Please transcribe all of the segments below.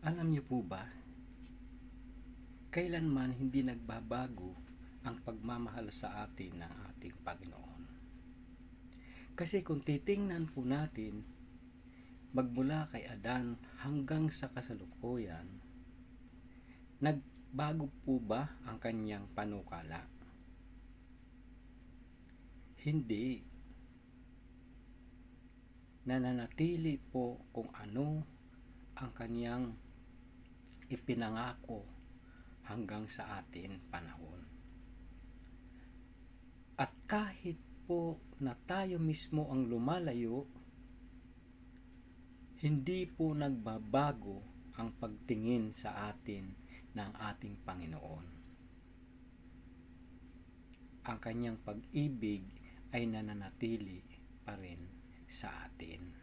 Alam niyo po ba, kailanman hindi nagbabago ang pagmamahal sa atin ng ating Panginoon. Kasi kung titingnan po natin, magmula kay Adan hanggang sa kasalukuyan, nagbago po ba ang kanyang panukala? Hindi. Nananatili po kung ano ang kanyang ipinangako hanggang sa atin panahon. At kahit po na tayo mismo ang lumalayo, hindi po nagbabago ang pagtingin sa atin ng ating Panginoon. Ang kanyang pag-ibig ay nananatili pa rin sa atin.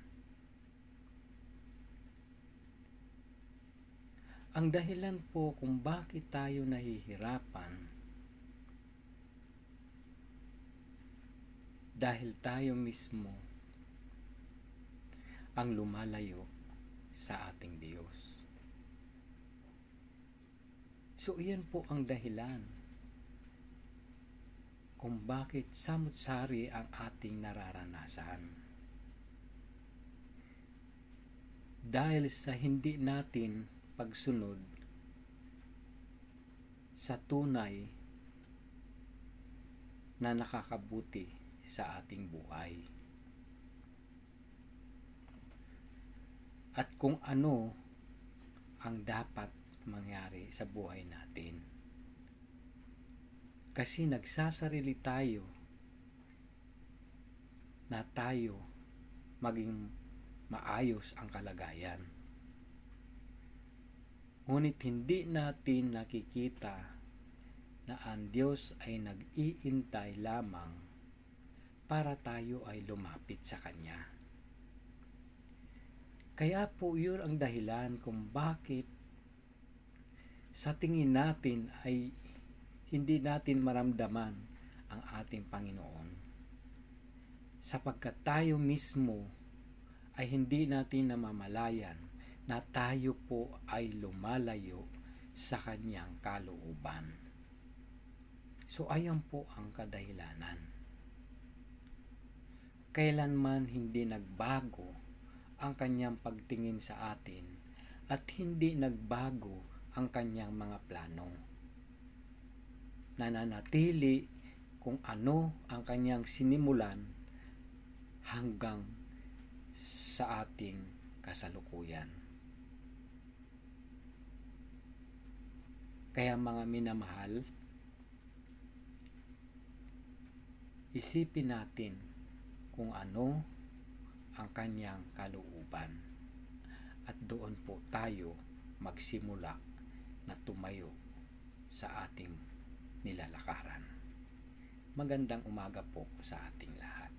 Ang dahilan po kung bakit tayo nahihirapan dahil tayo mismo ang lumalayo sa ating Diyos. So iyan po ang dahilan kung bakit samut-sari ang ating nararanasan. Dahil sa hindi natin pagsunod sa tunay na nakakabuti sa ating buhay. At kung ano ang dapat mangyari sa buhay natin. Kasi nagsasarili tayo na tayo maging maayos ang kalagayan. Ngunit hindi natin nakikita na ang Diyos ay nag-iintay lamang para tayo ay lumapit sa Kanya. Kaya po yun ang dahilan kung bakit sa tingin natin ay hindi natin maramdaman ang ating Panginoon. Sapagkat tayo mismo ay hindi natin namamalayan na tayo po ay lumalayo sa kanyang kalooban. So ayan po ang kadahilanan. Kailanman hindi nagbago ang kanyang pagtingin sa atin at hindi nagbago ang kanyang mga plano. Nananatili kung ano ang kanyang sinimulan hanggang sa ating kasalukuyan. Kaya mga minamahal, isipin natin kung ano ang kanyang kalooban at doon po tayo magsimula na tumayo sa ating nilalakaran. Magandang umaga po sa ating lahat.